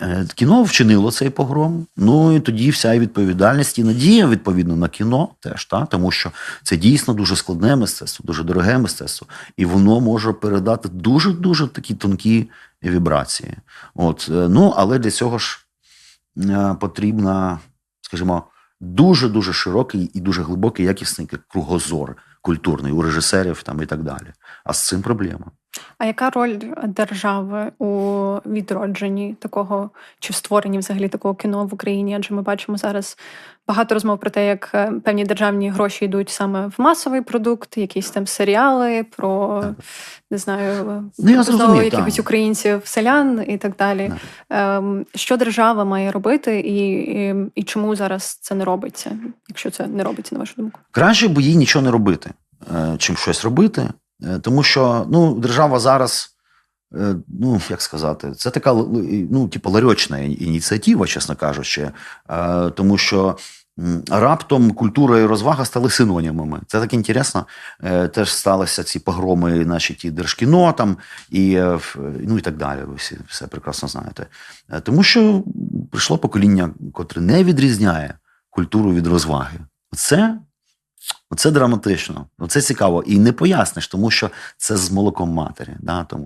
Е, Кіно вчинило цей погром. Ну і тоді вся відповідальність і надія відповідно на кіно теж, та? тому що це дійсно дуже складне мистецтво, дуже дороге мистецтво, і воно може передати дуже дуже такі тонкі вібрації. От, е, ну але для цього ж е, потрібна, скажімо, дуже дуже широкий і дуже глибокий якісний кругозор культурний у режисерів там і так далі. А з цим проблема. А яка роль держави у відродженні такого чи в створенні взагалі такого кіно в Україні? Адже ми бачимо зараз багато розмов про те, як е, певні державні гроші йдуть саме в масовий продукт, якісь там серіали про не знаю Ну, я знову якихось українців, селян і так далі. Ем, Що держава має робити, і, і, і чому зараз це не робиться, якщо це не робиться, на вашу думку? Краще б їй нічого не робити, е, чим щось робити. Е, Тому що ну, держава зараз, е, ну як сказати, це така ну, типу, ларьочна ініціатива, чесно кажучи, Е, тому що. Раптом культура і розвага стали синонімами. Це так інтересно. Теж сталися ці погроми, наші ті держкіно там і, ну, і так далі. Ви всі все прекрасно знаєте. Тому що прийшло покоління, котре не відрізняє культуру від розваги. Це Оце драматично, оце цікаво. І не поясниш, тому що це з молоком матері. Да? Тому